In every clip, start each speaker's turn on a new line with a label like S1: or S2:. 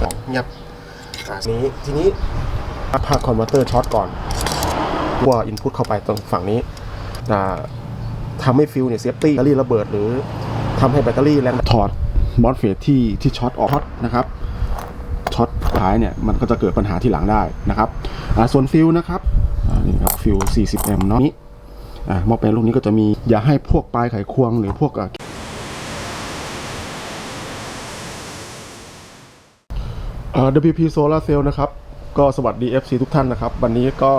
S1: ของเงียบอ่านี้ทีนี้ภาคอนเวอร์เตอร์ช็อตก่อนว่าอินพุตเข้าไปตรงฝั่งนี้ทำให้ฟิวเนี่ยเซฟตี้แบตเตอรี่ระเบิด หรือทำให้แบตเตอรี่แรงถอดมอสเฟตที่ที่ช็อตออกช็อตนะครับช็อตท้ายเนี่ยมันก็จะเกิดปัญหาที่หลังได้นะครับส่วนฟิวนะครับนี่ครับฟิว40แอมป์เนาะนี้อ่าหม้อแปลงลูกนี้ก็จะมีอย่าให้พวกปลายไขควงหรือพวกอ่า เอ่อ WP Solar Cell นะครับ ก็สวัสดี FC ทุกท่านนะครับ วันนี้ก็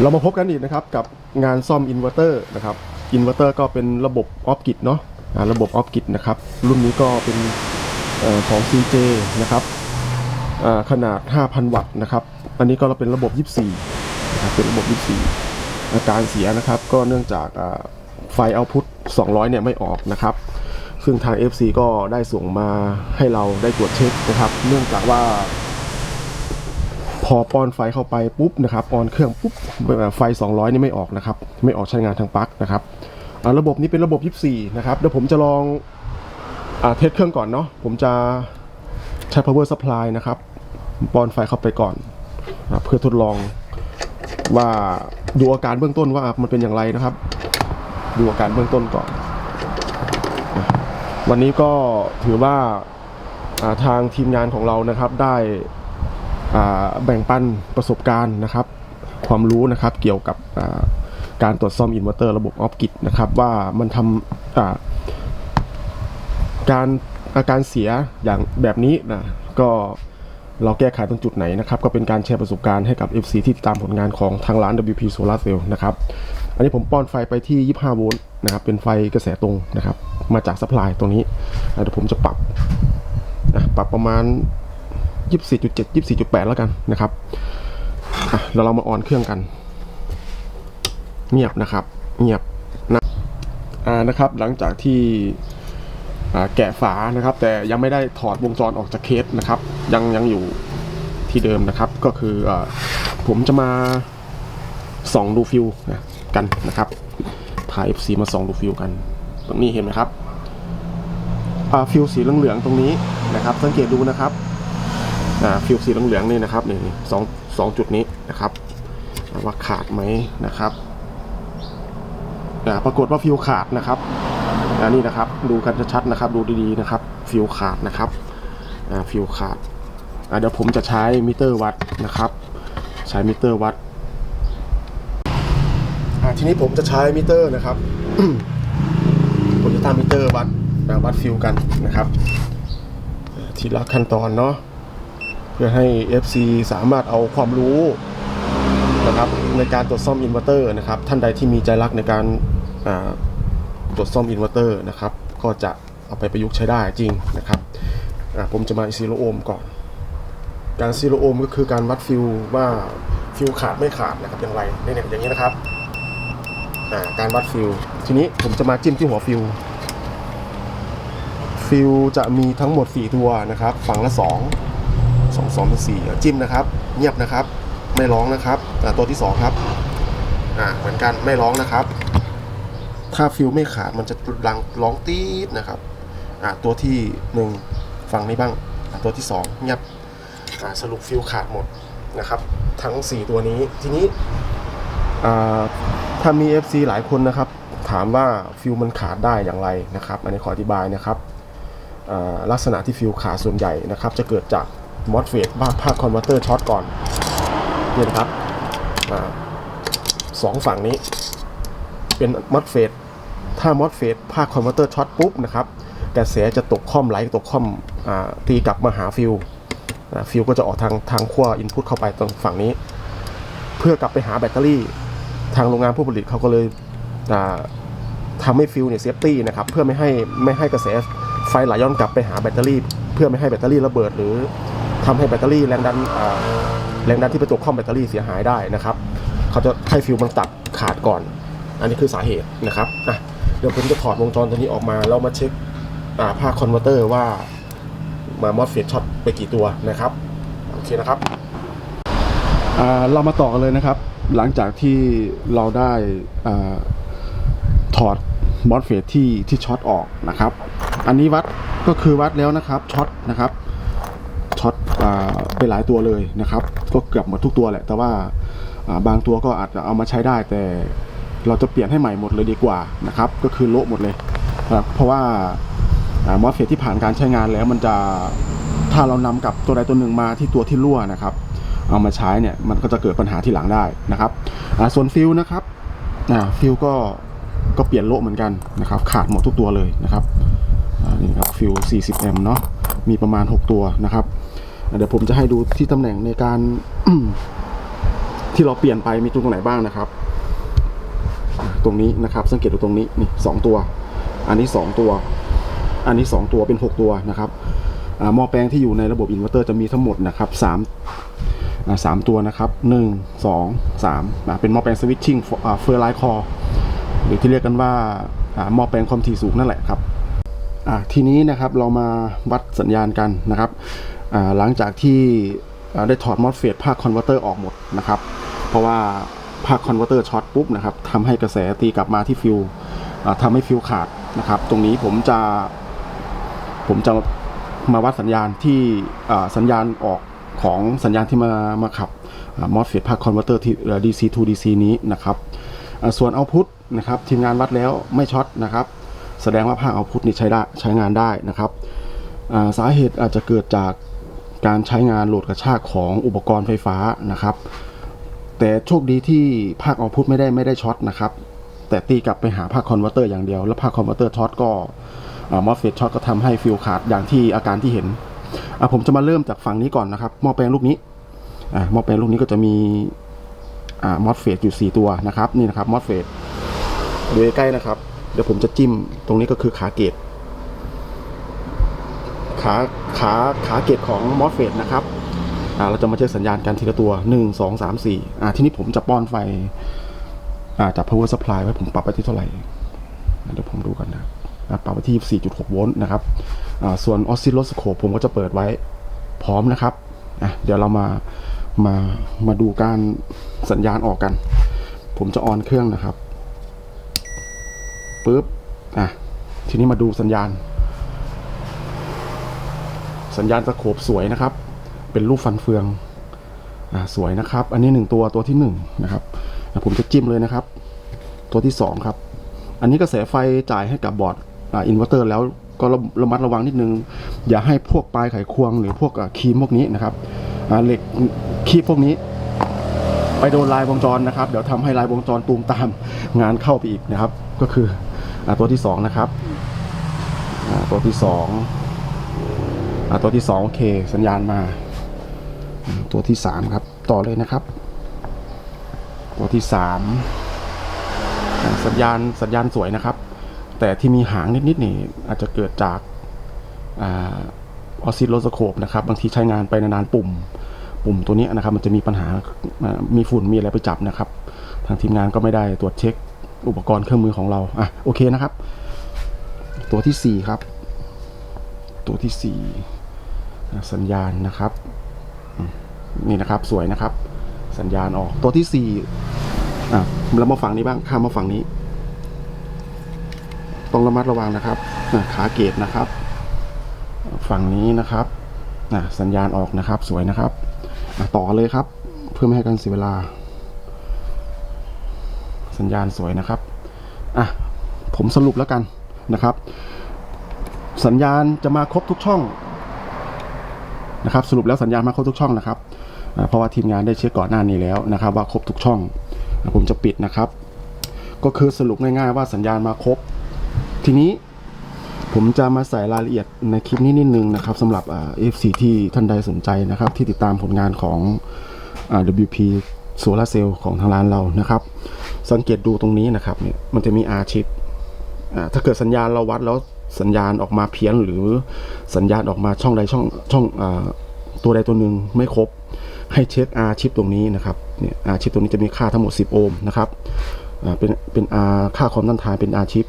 S1: เรามาพบกันอีกนะครับ กับงานซ่อมอินเวอร์เตอร์นะครับอินเวอร์เตอร์ก็เป็นระบบออฟกิ t เนาะระบบออฟกิ t นะครับ รุ่นนี้ก็เป็นอของ CJ นะครับขนาด 5,000 วัตต์นะครับ อันนี้ก็เราเป็นระบบ 24นะครับเป็นระบบ 24 อาการเสียนะครับ ก็เนื่องจากไฟเอาพุท200 เนี่ยไม่ออกนะครับ ซึ่งทาง FC ก็ได้ส่งมาให้เราได้ตรวจเช็คนะครับ เนื่องจากว่า พอป้อนไฟเข้าไปปุ๊บนะครับออนเครื่องปุ๊บไฟ 200 นี่ไม่ออกนะครับ ไม่ออกใช้งานทางปลั๊กนะครับระบบนี้เป็นระบบ 24 นะครับ เดี๋ยวผมจะลองอเทสเครื่องก่อนเนาะผมจะใช้ power supply นะครับป้อนไฟเข้าไปก่อนนะเพื่อทดลองว่าดูอาการเบื้องต้นว่ามันเป็นอย่างไรนะครับ ดูอาการเบื้องต้นก่อน วันนี้ก็ถือว่าทางทีมงานของเรานะครับได้แบ่งปันประสบการณ์นะครับ ความรู้นะครับเกี่ยวกับการตรวจซ่อมอินเวอร์เตอร์ระบบออฟกิ t นะครับว่ามันทำการอาการเสียอย่างแบบนี้นะก็เราแก้ไขตรงจุดไหนนะครับ ก็เป็นการแชร์ประสบการณ์ให้กับ FC ที่ติดตามผลงานของทางร้าน WP Solar Cell นะครับ อันนี้ผมป้อนไฟไปที่ 25 โวลต์นะครับ เป็นไฟกระแสตรงนะครับ มาจากซัพพลายตรงนี้เดี๋ยวผมจะปรับนะปรับประมาณ 24.7 24.8 แล้วกันนะครับแล้วเรามาออนเครื่องกัน เงียบนะครับ เงียบนะอ่านะครับ หลังจากที่แกะฝานะครับ แต่ยังไม่ได้ถอดวงจรออกจากเคสนะครับ ยังยังอยู่ที่เดิมนะครับ ก็คืออผมจะมาส่องดูฟิวนะ กันนะครับพา FC มาส่องดูฟิวกัน ตรงนี้เห็นไหมครับฟิวสีเหลืองๆตรงนี้นะครับ สังเกตดูนะครับฟิวสีเหลืองๆนี่นะครับนี่สองสองจุดนี้นะครับว่าขาดไหมนะครับปรากฏว่าฟิวขาดนะครับอันนี้นะครับดูกันชัดๆนะครับ ดูดีๆนะครับ ฟิวขาดนะครับฟิวขาดเดี๋ยวผมจะใช้มิเตอร์วัดนะครับ ใช้มิเตอร์วัด ทีนี้ผมจะใช้มิเตอร์นะครับ ผมจะตั้งมิเตอร์วัดอ่าวัดฟิลกันนะครับอ่าทีละขั้นตอนเนาะเพื่อให้ FC สามารถเอาความรู้นะครับในการตรวจซ่อมอินเวอร์เตอร์นะครับ ท่านใดที่มีใจรักในการตรวจซ่อมอินเวอร์เตอร์นะครับ ก็จะเอาไปประยุกต์ใช้ได้จริงนะครับผมจะมาซีโรโอห์มก่อน การซีโรโอห์มก็คือการวัดฟิลว่าฟิลขาดไม่ขาดนะครับอย่างไรในเนี่ยอย่างนี้นะครับ อ่าการวัดฟิลทีนี้ผมจะมาจิ้มที่หัวฟิลฟิลจะมีทั้งหมด 4 ตัวนะครับ ฝั่งละ 2 2 2เป็น4อ่จิ้มนะครับ เงียบนะครับ ไม่ร้องนะครับตัวที่ 2 ครับอ่าเหมือนกันไม่ร้องนะครับ ถ้าฟิลไม่ขาดมันจะรังร้องตีดนะครับอ่าตัวที่ 1 ฝั่งนี้บ้าง ตัวที่ 2 เงียบอ่าสรุปฟิลขาดหมดนะครับ ทั้ง 4 ตัวนี้ทีนี้อ่า ถ้ามี FC หลายคนนะครับ ถามว่าฟิวมันขาดได้อย่างไรนะครับ อันนี้ขออธิบายนะครับลักษณะที่ฟิวขาดส่วนใหญ่นะครับ จะเกิดจากมอสเฟตบ้าภาคคอนเวอร์เตอร์ช็อตก่อนเนี่ยนะครับอสองฝั่งนี้ เป็นมอสเฟตถ้ามอสเฟตภาคคอนเวอร์เตอร์ช็อตปุ๊บนะครับกระแสจะตกค่อมไหลตกค่อมอตีกลับมาหาฟิวฟิวก็จะออกทางทางขั้วอินพุตเข้าไปตรงฝั่งนี้ เพื่อกลับไปหาแบตเตอรี่ ทางโรงงานผู้ผลิตเขาก็เลยอ่าทำให้ฟิวเนี่ยเซฟตี้นะครับเพื่อไม่ให้ไม่ให้กระแสไฟไหลย้อนกลับไปหาแบตเตอรี่ เพื่อไม่ให้แบตเตอรี่ระเบิด หรือทำให้แบตเตอรี่แรงดันแรงดันที่ไปตกข้อมแบตเตอรี่เสียหายได้นะครับเขาจะให้ฟิวมันตัดขาดก่อน อันนี้คือสาเหตุนะครับอะเดี๋ยวผมจะถอดวงจรตัวนี้ออกมาแล้วมาเช็คอ่าคอนเวอร์เตอร์ว่ามามอสเฟตช็อตไปกี่ตัวนะครับโอเคนะครับเรามาต่อกันเลยนะครับ หลังจากที่เราได้อถอดมอสเฟตที่ที่ช็อตออกนะครับ อันนี้วัดก็คือวัดแล้วนะครับช็อตนะครับช็อตอไปหลายตัวเลยนะครับ ก็เกือบหมดทุกตัวแหละ แต่ว่าบางตัวก็อาจจะเอามาใช้ได้ แต่เราจะเปลี่ยนให้ใหม่หมดเลยดีกว่านะครับ ก็คือโละหมดเลยนะครับเพราะว่ามอสเฟตที่ผ่านการใช้งานแล้วมันจะถ้าเรานำกับตัวใดตัวหนึ่งมาที่ตัวที่รั่วนะครับ เอามาใช้เนี่ยมันก็จะเกิดปัญหาที่หลังได้นะครับส่วนฟิลนะครับฟิลก็ก็เปลี่ยนโลเหมือนกันนะครับขาดหมดทุกตัวเลยนะครับนี่ครับฟิล 40M เนาะมีประมาณ 6 ตัวนะครับเดี๋ยวผมจะให้ดูที่ตำแหน่งในการที่เราเปลี่ยนไปมีตรงไหนบ้างนะครับ ตรงนี้นะครับสังเกตดูตรงนี้นี่สองตัว อันนี้ 2 ตัว อันนี้ 2 ตัวเป็น 6 ตัวนะครับหม้อแปลงที่อยู่ในระบบอินเวอร์เตอร์จะมีทั้งหมดนะครับ3 สามตัวนะครับหนึ่งสองสามเป็นหม้อแปลงสวิตชิ่งเฟอร์ไลท์คอหรือที่เรียกกันว่าอ่าหม้อแปลงความถี่สูงนั่นแหละครับทีนี้นะครับเรามาวัดสัญญาณกันนะครับหลังจากที่ได้ถอดมอสเฟตภาคคอนเวอร์เตอร์ออกหมดนะครับ เพราะว่าภาคคอนเวอร์เตอร์ช็อตปุ๊บนะครับทำให้กระแสตีกลับมาที่ฟิวอ่าทำให้ฟิวขาดนะครับ ตรงนี้ผมจะผมจะมาวัดสัญญาณที่สัญญาณออก ของสัญญาณที่มามาขับมอสเฟตภาคคอนเวอร์เตอร์ที่ DC to DC นี้นะครับส่วนเอาพุทนะครับทีมงานวัดแล้วไม่ช็อตนะครับ แสดงว่าภาคเอาพุทนี่ใช้ได้ใช้งานได้นะครับสาเหตุอาจจะเกิดจากการใช้งานโหลดกระชากของอุปกรณ์ไฟฟ้านะครับ แต่โชคดีที่ภาคเอาพุทไม่ได้ไม่ได้ช็อตนะครับแต่ตีกลับไปหาภาคคอนเวอร์เตอร์อย่างเดียว แล้วภาคคอนเวอร์เตอร์ช็อตก็มอสเฟตช็อตก็ทำให้ฟิวขาดอย่างที่อาการที่เห็น อะผมจะมาเริ่มจากฝั่งนี้ก่อนนะครับหม้อแปลงลูกนี้อะหม้อแปลงลูกนี้ก็จะมีอ่ามอสเฟตอยู่ 4 ตัวนะครับ นี่นะครับมอสเฟตดูใกล้ๆนะครับ เดี๋ยวผมจะจิ้มตรงนี้ก็คือขาเกตขาขาขาเกตของมอสเฟตนะครับอ่าเราจะมาเช็คสัญญาณกันทีละตัว 1 2 3 4อ่าทีนี้ผมจะป้อนไฟอ่าจาก power supply ไว้ผมปรับไปที่เท่าไหร่เดี๋ยวผมดูกันนะครับ ปรับไปที่4.6 โวลต์นะครับส่วนออสซิลโลสโคปผมก็จะเปิดไว้พร้อมนะครับเดี๋ยวเรามามามาดูการสัญญาณออกกัน ผมจะออนเครื่องนะครับปุ๊บอะทีนี้มาดูสัญญาณ สัญญาณสโคปสวยนะครับ เป็นรูปฟันเฟืองอ่าสวยนะครับ อันนี้หนึ่งตัวตัวที่หนึ่งนะครับผมจะจิ้มเลยนะครับ ตัวที่สองครับ อันนี้กระแสไฟจ่ายให้กับบอร์ด อินเวอร์เตอร์แล้วก็ระระมัดระวังนิดนึง อย่าให้พวกปลายไขควงหรือพวกครีมพวกนี้นะครับเหล็กคีบพวกนี้ ไปโดนลายวงจรนะครับ เดี๋ยวทำให้ลายวงจรตูมตามงานเข้าไปอีกนะครับ ก็คืออตัวที่สองนะครับตัวที่สองตัวที่สองโอเค สัญญาณมา ตัวที่สามครับ ต่อเลยนะครับ ตัวที่สามสัญญาณสัญญาณสวยนะครับ แต่ที่มีหางนิดๆนี่อาจจะเกิดจากออซิโลสโคปนะครับ บางทีใช้งานไปนานๆปุ่ม ปุ่มตัวนี้นะครับ มันจะมีปัญหา มีฝุ่น มีอะไรไปจับนะครับ ทางทีมงานก็ไม่ได้ตรวจเช็คอุปกรณ์เครื่องมือของเรา อะ โอเคนะครับ ตัวที่สี่ครับ ตัวที่สี่สัญญาณนะครับ นี่นะครับ สวยนะครับ สัญญาณออก ตัวที่สี่อะเรามาฝั่งนี้บ้าง ข้ามมาฝั่งนี้ ต้องระมัดระวังนะครับขาเกตนะครับ ฝั่งนี้นะครับสัญญาณออกนะครับสวยนะครับต่อเลยครับ เพื่อไม่ให้การเสียเวลา สัญญาณสวยนะครับอะผมสรุปแล้วกันนะครับ สัญญาณจะมาครบทุกช่องนะครับ สรุปแล้วสัญญาณมาครบทุกช่องนะครับเพราะว่าทีมงานได้เช็คก่อนหน้านี้แล้วนะครับ ว่าครบทุกช่อง ผมจะปิดนะครับ ก็คือสรุปง่ายๆว่าสัญญาณมาครบ ทีนี้ผมจะมาใส่รายละเอียดในคลิปนี้นิดนึงนะครับสำหรับเอ่า FC ที่ท่านใดสนใจนะครับ ที่ติดตามผลงานของอ WP Solar Cell ของทางร้านเรานะครับ สังเกตดูตรงนี้นะครับเนี่ยมันจะมี R chip อ่าถ้าเกิดสัญญาณเราวัดแล้วสัญญาณออกมาเพี้ยนหรือสัญญาณออกมาช่องใดช่องช่องอตัวใดตัวหนึ่งไม่ครบ ให้เช็ค R chip ตรงนี้นะครับเนี่ย R chip ตรงนี้จะมีค่าทั้งหมด 10 โอห์มนะครับเป็นเป็น R ค่าความต้านทานเป็น R chip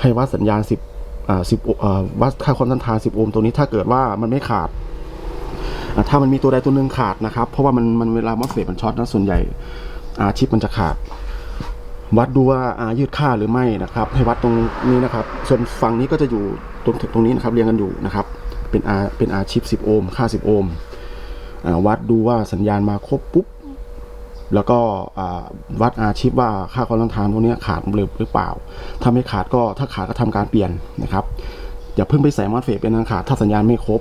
S1: ให้วัดสัญญาณ 10อ่า10วัดค่าความต้านทาน 10 โอห์มตรงนี้ถ้าเกิดว่ามันไม่ขาด ถ้ามันมีตัวใดตัวหนึ่งขาดนะครับ เพราะว่ามันมันเวลามอสเฟตมันช็อตนะส่วนใหญ่ R chip มันจะขาด วัดดูว่าอายืดค่าหรือไม่นะครับ ให้วัดตรงนี้นะครับ ส่วนฝั่งนี้ก็จะอยู่ตรงตรงนี้นะครับเรียงกันอยู่นะครับ เป็น
S2: เป็น R เป็น R ชิป 10 โอห์มค่า 10 โอห์มวัดดูว่าสัญญาณมาครบปุ๊บ แล้วก็วัด R ชิปว่าค่าความต้านทานพวกนี้ขาดหรือหรือเปล่า ถ้าไม่ขาดก็ถ้าขาดก็ทำการเปลี่ยนนะครับอย่าเพิ่งไปใส่มอสเฟตเป็นอันขาดถ้าสัญญาณไม่ครบ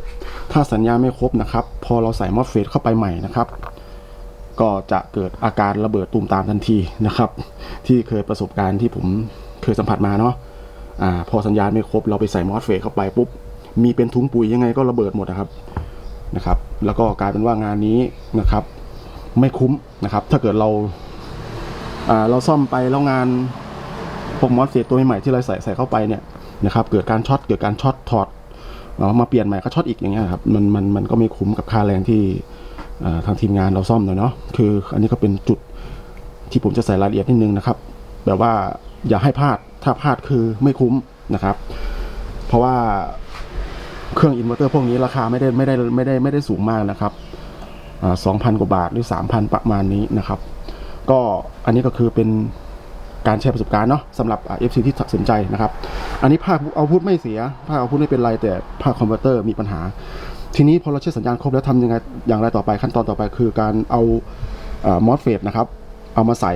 S2: ถ้าสัญญาณไม่ครบนะครับ พอเราใส่มอสเฟตเข้าไปใหม่นะครับ ก็จะเกิดอาการระเบิดตูมตามทันทีนะครับ ที่เคยประสบการณ์ที่ผมเคยสัมผัสมาเนาะอ่าพอสัญญาณไม่ครบ เราไปใส่มอสเฟตเข้าไปปุ๊บมีเป็นถุงปุ๋ยยังไงก็ระเบิดหมดนะครับนะครับ แล้วก็กลายเป็นว่างานนี้นะครับ ไม่คุ้มนะครับ ถ้าเกิดเราอ่าเราซ่อมไปแล้วงานพวกมอสเฟตตัวใหม่ที่เราใส่ใส่เข้าไปเนี่ยนะครับเกิดการช็อตเกิดการช็อตถอดเอามาเปลี่ยนใหม่ก็ช็อตอีกอย่างเงี้ยครับมันมันมันก็ไม่คุ้มกับค่าแรงที่ทางทีมงานเราซ่อมหน่อยเนาะคืออันนี้ก็เป็นจุดที่ผมจะใส่รายละเอียดนิดนึงนะครับ แบบว่าอย่าให้พลาดถ้าพลาดคือไม่คุ้มนะครับ เพราะว่าเครื่องอินเวอร์เตอร์พวกนี้ราคาไม่ได้ไม่ได้ไม่ได้ไม่ได้สูงมากนะครับ สองพันกว่าบาทหรือสามพันประมาณนี้นะครับ ก็อันนี้ก็คือเป็นการแชร์ประสบการณ์เนาะสำหรับเอฟซีที่สนใจนะครับ อันนี้ภาคเอาพุทไม่เสีย ภาคเอาพุทไม่เป็นไรแต่ภาคคอมพิวเตอร์มีปัญหา ทีนี้พอเราเช็คสัญญาณครบแล้วทำยังไงอย่างไรต่อไปขั้นตอนต่อไปคือการเอามอสเฟตนะครับ เอามาใส่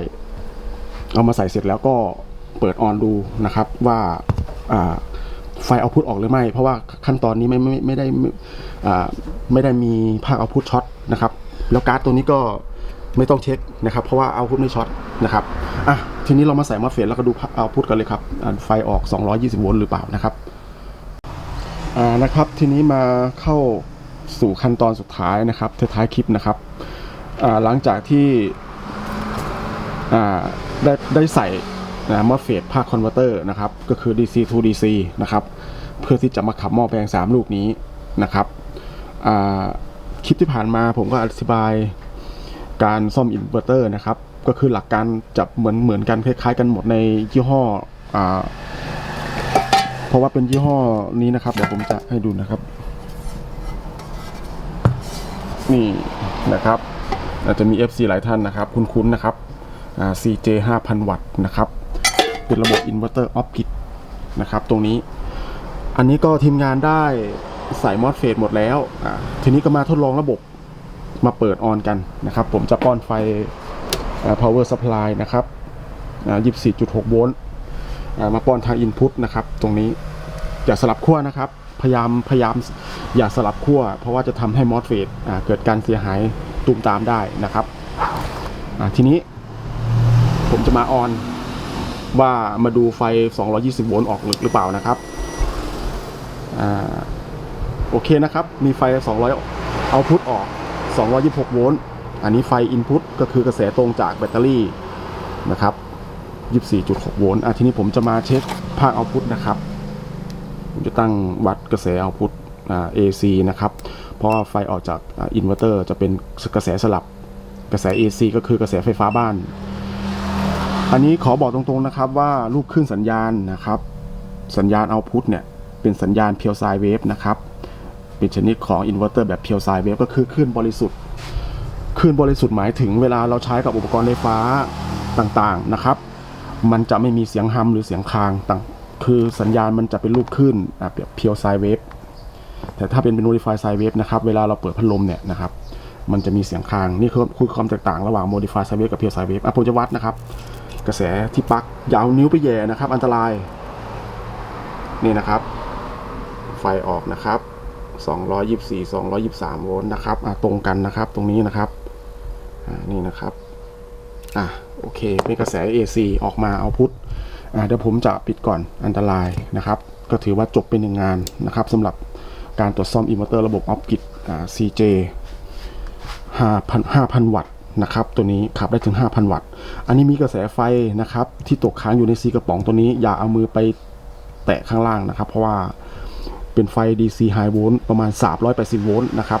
S2: เอามาใส่เสร็จแล้วก็เปิดออนดูนะครับว่า ไฟเอาพุทออกหรือไม่ เพราะว่าขั้นตอนนี้ไม่ไม่ไม่ได้ไม่ไม่ได้มีภาคเอาพุทช็อตนะครับแล้วการ์ดตัวนี้ก็ไม่ต้องเช็คนะครับ เพราะว่าเอาพุทไม่ช็อตนะครับอะทีนี้เรามาใส่มอสเฟตแล้วก็ดูเอาพุทกันเลยครับอ่าไฟออก 220 โวลต์หรือเปล่านะครับอ่านะครับทีนี้มาเข้าสู่ขั้นตอนสุดท้ายนะครับท้ายคลิปนะครับหลังจากที่ได้ได้ใส่ นะมอสเฟตภาคคอนเวอร์เตอร์นะครับก็คือ DC to DC นะครับเพื่อที่จะมาขับหม้อแปลง 3 ลูกนี้นะครับคลิปที่ผ่านมาผมก็อธิบายการซ่อมอินเวอร์เตอร์นะครับก็คือหลักการจะเหมือนเหมือนกันคล้ายๆกันหมดในยี่ห้ออเพราะว่าเป็นยี่ห้อนี้นะครับเดี๋ยวผมจะให้ดูนะครับ นี่นะครับอาจจะมี FC หลายท่านนะครับ คุ้นๆนะครับ CJ 5,000 วัตต์นะครับ เป็นระบบอินเวอร์เตอร์ออฟกิดนะครับตรงนี้ อันนี้ก็ทีมงานได้ใส่มอสเฟตหมดแล้วอ่าทีนี้ก็มาทดลองระบบมาเปิดออนกันนะครับ ผมจะป้อนไฟ power supply นะครับ24.6 โวลต์มาป้อนทาง Input นะครับ ตรงนี้อย่าสลับขั้วนะครับ พยายามพยายามอย่าสลับขั้ว เพราะว่าจะทำให้มอสเฟตเกิดการเสียหายตูมตามได้นะครับอ่าทีนี้ผมจะมาออน ว่ามาดูไฟ 220 โวลต์ออกหรือเปล่านะครับอ่าโอเคนะครับ มีไฟ 200 เอาพุทออก 226 โวลต์ อันนี้ไฟ Input ก็คือกระแสตรงจากแบตเตอรี่นะครับ 24.6 โวลต์อะทีนี้ผมจะมาเช็คภาคเอาพุทนะครับ ผมจะตั้งวัดกระแสเอาพุทอ่า AC นะครับ เพราะไฟออกจากอินเวอร์เตอร์จะเป็นกระแสสลับ กระแส AC ก็คือกระแสไฟฟ้าบ้าน อันนี้ขอบอกตรงๆนะครับว่ารูปขึ้นสัญญาณนะครับ สัญญาณเอาพุทเนี่ยเป็นสัญญาณเพียวไซเวฟนะครับเป็นชนิดของอินเวอร์เตอร์แบบเพียวไซเวฟก็คือคลื่นบริสุทธิ์คลื่นบริสุทธิ์หมายถึงเวลาเราใช้กับอุปกรณ์ไฟฟ้าต่างๆนะครับ มันจะไม่มีเสียงฮัมหรือเสียงคางต่างคือสัญญาณมันจะเป็นรูปคลื่นแบบเพียวไซเวฟแต่ถ้าเป็นเป็น modify sine wave นะครับเวลาเราเปิดพัดลมเนี่ยนะครับมันจะมีเสียงคางนี่คือคือความแตกต่างระหว่าง modify sine wave กับ pure sine wave อะผมจะวัดนะครับ กระแสที่ปลั๊กยาวนิ้วไปแย่นะครับ อันตราย นี่นะครับ ไฟออกนะครับ 224 223 โวลต์นะครับตรงกันนะครับตรงนี้นะครับนี่นะครับอะโอเคเป็นกระแส AC ออกมาเอาพุทอ่าเดี๋ยวผมจะปิดก่อนอันตรายนะครับ ก็ถือว่าจบเป็นหนึ่งงานนะครับสำหรับการตรวจซ่อมอินเวอร์เตอร์ระบบออฟกิดอ่า CJ 5,000 5,000 วัตต์นะครับ ตัวนี้ขับได้ถึง 5,000 วัตต์ อันนี้มีกระแสไฟนะครับ ที่ตกค้างอยู่ในซีกระป๋องตัวนี้ อย่าเอามือไปแตะข้างล่างนะครับ เพราะว่าเป็นไฟ DC High Volt ประมาณ 380 โวลต์นะครับ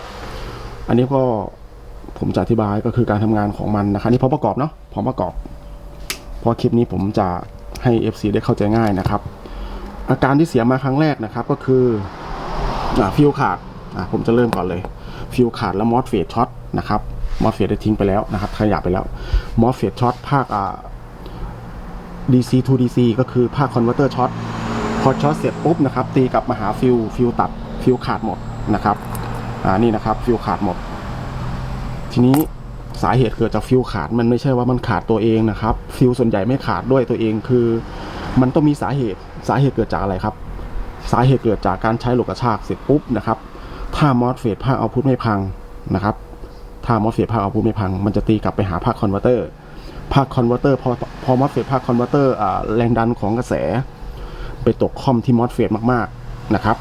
S2: อันนี้ก็ผมจะอธิบายก็คือการทำงานของมันนะครับนี่พอประกอบเนาะพอประกอบพราะคลิปนี้ผมจะให้ FC ได้เข้าใจง่ายนะครับ อาการที่เสียมาครั้งแรกนะครับก็คืออฟิวขาดผมจะเริ่มก่อนเลย ฟิวขาดแล้วมอสเฟตช็อตนะครับ มอสเฟตได้ทิ้งไปแล้วนะครับขยับไปแล้วมอสเฟตช็อตภาคอ่า DC to DC ก็คือภาคคอนเวอร์เตอร์ช็อตพอช็อตเสร็จปุ๊บนะครับตีกลับมาหาฟิวฟิวตัดฟิวขาดหมดนะครับอ่านี่นะครับฟิวขาดหมด ทีนี้สาเหตุเกิดจากฟิวขาดมันไม่ใช่ว่ามันขาดตัวเองนะครับ ฟิวส่วนใหญ่ไม่ขาดด้วยตัวเองคือ มันต้องมีสาเหตุสาเหตุเกิดจากอะไรครับ สาเหตุเกิดจากการใช้โลกกระชากเสร็จปุ๊บนะครับถ้ามอสเฟตภาคเอาพุทไม่พังนะครับ ถ้ามอสเฟตภาคเอาพุทไม่พัง มันจะตีกลับไปหาภาคคอนเวอร์เตอร์ ภาคคอนเวอร์เตอร์พอพอมอสเฟตภาคคอนเวอร์เตอร์แรงดันของกระแส ไปตกคอมที่มอสเฟตมากๆนะครับ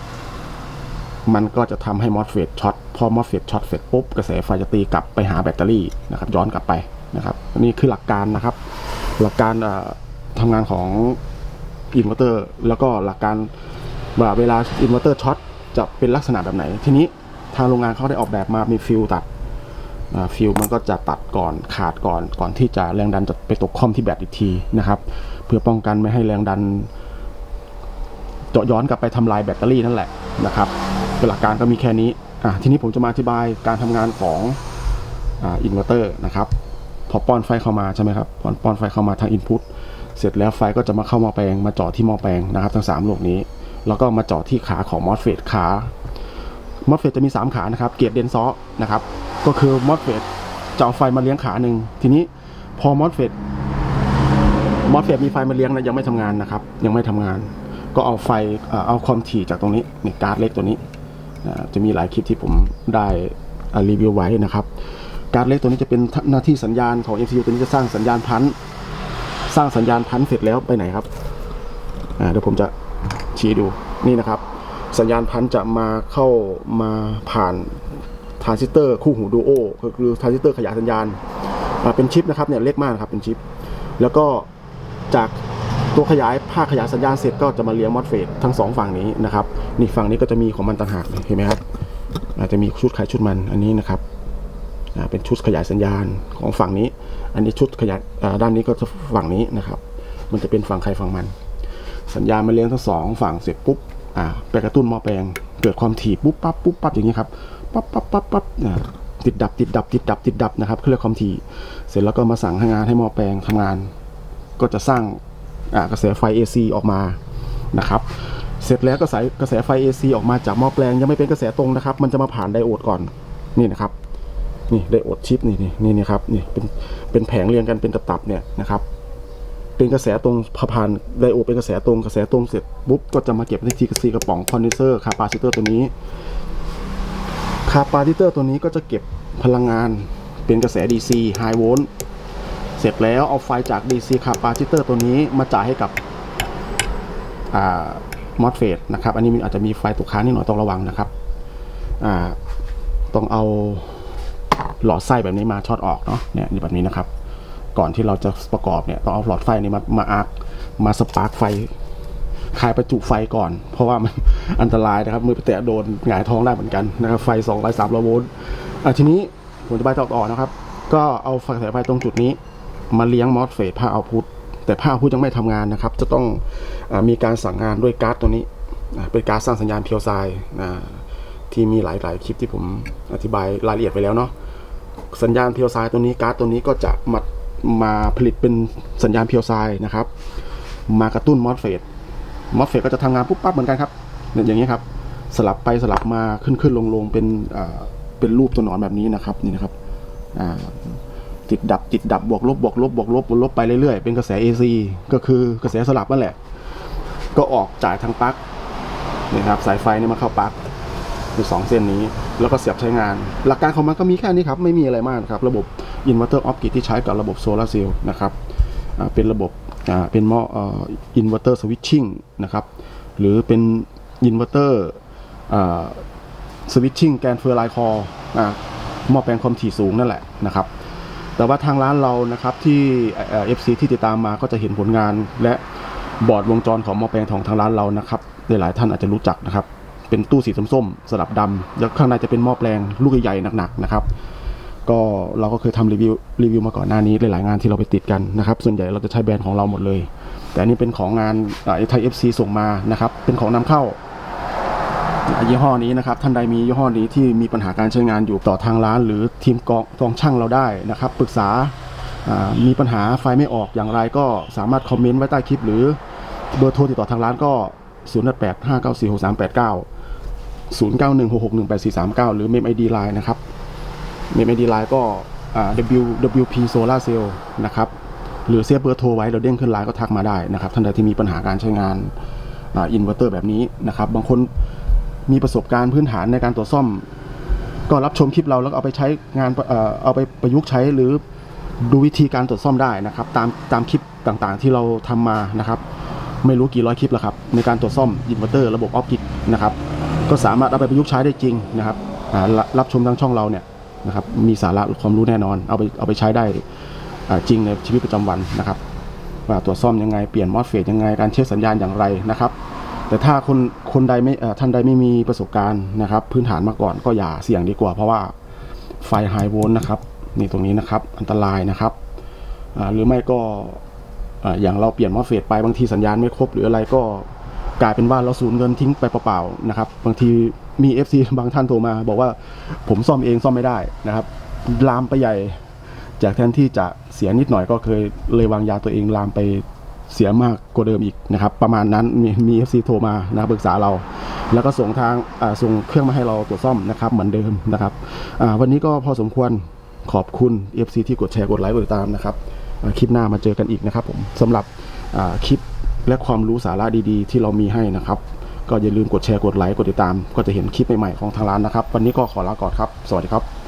S2: มันก็จะทำให้มอสเฟตช็อตพอมอสเฟตช็อตเสร็จปุ๊บกระแสไฟจะตีกลับไปหาแบตเตอรี่นะครับย้อนกลับไปนะครับนนี้คือหลักการนะครับ หลักการอ่าทำงานของอินเวอร์เตอร์แล้วก็หลักการว่าเวลาอินเวอร์เตอร์ช็อตจะเป็นลักษณะแบบไหน ทีนี้ทางโรงงานเขาได้ออกแบบมามีฟิลตัด ฟิลมันก็จะตัดก่อนขาดก่อนก่อนที่จะแรงดันจะไปตกคอมที่แบตอีกทีนะครับ เพื่อป้องกันไม่ให้แรงดันเจาะย้อนกลับไปทำลายแบตเตอรี่นั่นแหละนะครับหลักการก็มีแค่นี้อะทีนี้ผมจะมาอธิบายการทำงานของอ่าอินเวอร์เตอร์นะครับพอป้อนไฟเข้ามาใช่ไหมครับป้อนป้อนไฟเข้ามาทางอินพุตเสร็จแล้วไฟก็จะมาเข้าหมาแปลงมาเจาะที่หม้อแปลงนะครับ ทั้ง3ลูกนี้ แล้วก็มาเจาะที่ขาของมอสเฟตขา มอสเฟตจะมี 3 ขานะครับ เกียร์เดนซอนะครับ ก็คือมอสเฟตจะเอาไฟมาเลี้ยงขาหนึ่ง ทีนี้พอมอสเฟตมอสเฟตมีไฟมาเลี้ยงนะยังไม่ทำงานนะครับ ยังไม่ทำงาน ก็เอาไฟเอาความถี่จากตรงนี้นี่การ์ดเล็กตัวนี้ จะมีหลายคลิปที่ผมได้รีวิวไว้นะครับ การ์ดเล็กตัวนี้จะเป็นหน้าที่สัญญาณของ MCU ตัวนี้จะสร้างสัญญาณพันธ์สร้างสัญญาณพันธ์เสร็จแล้วไปไหนครับเดี๋ยวผมจะชี้ดูนี่นะครับ สัญญาณพันจะมาเข้ามาผ่านทรานซิสเตอร์คู่หูดูโอคือทรานซิสเตอร์ขยายสัญญาณเป็นชิปนะครับเนี่ยเล็กมากครับเป็นชิป แล้วก็จากตัวขยายภาคขยายสัญญาณเสร็จก็จะมาเลี้ยงมอสเฟตทั้งสองฝั่งนี้นะครับนี่ฝั่งนี้ก็จะมีของมันต่างหากเห็นไหมครับอาจจะมีชุดขายชุดมันอันนี้นะครับเป็นชุดขยายสัญญาณของฝั่งนี้ อันนี้ชุดขยายด้านนี้ก็จะฝั่งนี้นะครับ มันจะเป็นฝั่งใครฝั่งมัน สัญญาณมาเลี้ยงทั้งสองฝั่งเสร็จปุ๊บ อ่าไปกระตุ้นหม้อแปลง เกิดความถี่ปุ๊บปั๊บปุ๊บปั๊บอย่างนี้ครับปั๊บปั๊บปั๊บปั๊บอ่าติดดับติดดับติดดับติดดับนะครับเรื่องความถี่เสร็จแล้วก็มาสั่งให้งานให้หม้อแปลงทำงาน ก็จะสร้างอ่ากระแสไฟ AC ออกมานะครับเสร็จแล้วก็สายกระแสไฟ AC ออกมาจากหม้อแปลงยังไม่เป็นกระแสตรงนะครับ มันจะมาผ่านไดโอดก่อนนี่นะครับนี่ไดโอดชิปนี่นี่นี่นะครับนี่เป็นเป็นแผงเรียงกันเป็นตับๆเนี่ยนะครับ เป็นกระแสตรงผ่านไดโอดเป็นกระแสตรงกระแสตรงเสร็จปุ๊บก็จะมาเก็บในทีกระสีกระป๋องคอนเดนเซอร์คาปาซิเตอร์ตัวนี้คาปาซิเตอร์ตัวนี้ก็จะเก็บพลังงานเป็นกระแส DC High Volt เสร็จแล้วเอาไฟจาก DC คาปาซิเตอร์ตัวนี้มาจ่ายให้กับอ่ามอสเฟตนะครับ อันนี้มันอาจจะมีไฟตกค้างนิดหน่อยต้องระวังนะครับอ่าต้องเอาหลอดไส้แบบนี้มาช็อตออกเนาะเนี่ยแบบนี้นะครับ ก่อนที่เราจะประกอบเนี่ยต้องเอาหลอดไฟนี้มามาอาร์คมาสปาร์กไฟคลายประจุไฟก่อน เพราะว่ามันอันตรายนะครับ มือไปแตะโดนหงายท้องได้เหมือนกันนะครับไฟ2 0 0 300โวลต์อะทีนี้ผมจะไปต่อต่อนะครับ ก็เอาไฟสายไฟตรงจุดนี้ มาเลี้ยงมอสเฟตผ้าเอาพุทแต่ผ้าเอาพุทยังไม่ทำงานนะครับ จะต้องอมีการสั่งงานด้วยการ์ดตัวนี้ เป็นการ์ดสร้างสัญญาณเพียวไซด์ที่มีหลายๆคลิปที่ผมอธิบายรายละเอียดไปแล้วเนาะสัญญาณเพียวไซด์ตัวนี้การ์ดตัวนี้ก็จะมา มาผลิตเป็นสัญญาณเพียวไซด์นะครับ มากระตุ้นมอสเฟตมอสเฟตก็จะทำงานปุ๊บปั๊บเหมือนกันครับเนี่ยอย่างนี้ครับ สลับไปสลับมาขึ้นขึ้นลงลงเป็นเป็นรูปตัวหนอนแบบนี้นะครับนี่นะครับติดดับติดดับบวกลบบวกลบบวกลบบวกลบไปเรื่อยๆเป็นกระแส AC ก็คือกระแสสลับนั่นแหละ ก็ออกจ่ายทางปลั๊กนี่ครับสายไฟเนี่ยมาเข้าปลั๊กคือสองเส้นนี้ แล้วก็เสียบใช้งาน หลักการของมันก็มีแค่นี้ครับ ไม่มีอะไรมากครับ ระบบ inverter off grid ที่ใช้กับระบบโซลาร์เซลล์นะครับเป็นระบบเป็นหม้อเอ่อ inverter switching นะครับหรือเป็น inverter อ่า switching แกนเฟอร์ไลคออ่าหม้อแปลงความถี่สูงนั่นแหละนะครับแต่ว่าทางร้านเรานะครับที่เอฟซีที่ติดตามมาก็จะเห็นผลงานและบอร์ดวงจรของหม้อแปลงของทางร้านเรานะครับหลายท่านอาจจะรู้จักนะครับเป็นตู้สีส้มๆสลับดำแล้วข้างในจะเป็นหม้อแปลงลูกใหญ่ๆหนักๆนะครับ ก็เราก็เคยทำรีวิวรีวิวมาก่อนหน้านี้หลายๆงานที่เราไปติดกันนะครับ ส่วนใหญ่เราจะใช้แบรนด์ของเราหมดเลย แต่อันนี้เป็นของงานไทยเอฟซีส่งมานะครับ เป็นของนำเข้ายี่ห้อนี้นะครับท่านใดมียี่ห้อนี้ที่มีปัญหาการใช้งานอยู่ต่อทางร้าน หรือทีมกองกองช่างเราได้นะครับปรึกษามีปัญหาไฟไม่ออกอย่างไรก็สามารถคอมเมนต์ไว้ใต้คลิป หรือเบอร์โทรติดต่อทางร้านก็ 0 8 5 9 4 6 3 8 9 0916618439 หรือ Mem ID Line นะครับ Mem ID Line ก็ W WP Solar Cell นะครับ หรือเสียเบอร์โทรไว้เราเด้งขึ้นไลน์ก็ทักมาได้นะครับ ท่านใดที่มีปัญหาการใช้งานอินเวอร์เตอร์แบบนี้นะครับ บางคนมีประสบการณ์พื้นฐานในการตรวจซ่อม ก็รับชมคลิปเราแล้วเอาไปใช้งานเอาไปประยุกต์ใช้หรือดูวิธีการตรวจซ่อมได้นะครับ ตามตามคลิปต่างๆ ที่เราทำมานะครับไม่รู้กี่ร้อยคลิปแล้วครับในการตรวจซ่อมอินเวอร์เตอร์ระบบออฟกิกนะครับก็สามารถเอาไปประยุกต์ใช้ได้จริงนะครับรับชมทางช่องเราเนี่ย นะครับมีสาระความรู้แน่นอน เอาไปเอาไปใช้ได้จริงในชีวิตประจำวันนะครับว่าตรวจซ่อมยังไงเปลี่ยนมอสเฟตยังไงการเช็คสัญญาณอย่างไรนะครับแต่ถ้าคนคนใดไม่ท่านใดไม่มีประสบการณ์นะครับ พื้นฐานมาก่อนก็อย่าเสี่ยงดีกว่า เพราะว่าไฟไฮโวลต์นะครับนี่ตรงนี้นะครับอันตรายนะครับหรือไม่ก็อ่าอย่างเราเปลี่ยนมอสเฟตไปบางทีสัญญาณไม่ครบหรืออะไรก็กลายเป็นว่าเราสูญเงินทิ้งไปเปล่าๆนะครับ บางที มี FC บางท่านโทรมา บอกว่าผมซ่อมเองซ่อมไม่ได้นะครับ ลามไปใหญ่ จากแทนที่จะเสียนิดหน่อยก็เคยเลยวางยาตัวเองลามไปเสียมากกว่าเดิมอีกนะครับ ประมาณนั้นมีมีเอฟซีโทรมานะรปรึกษาเรา แล้วก็ส่งทางส่งเครื่องมาให้เราตรวจซ่อมนะครับเหมือนเดิมนะครับวันนี้ก็พอสมควรขอบคุณ FC ที่กดแชร์กดไลค์กดติดตามนะครับคลิปหน้ามาเจอกันอีกนะครับผมสำหรับคลิปและความรู้สาระดีๆ ที่เรามีให้นะครับ ก็อย่าลืมกดแชร์กดไลค์กดติดตาม ก็จะเห็นคลิปใหม่ๆของทางร้านนะครับ วันนี้ก็ขอลาก่อนครับ สวัสดีครับ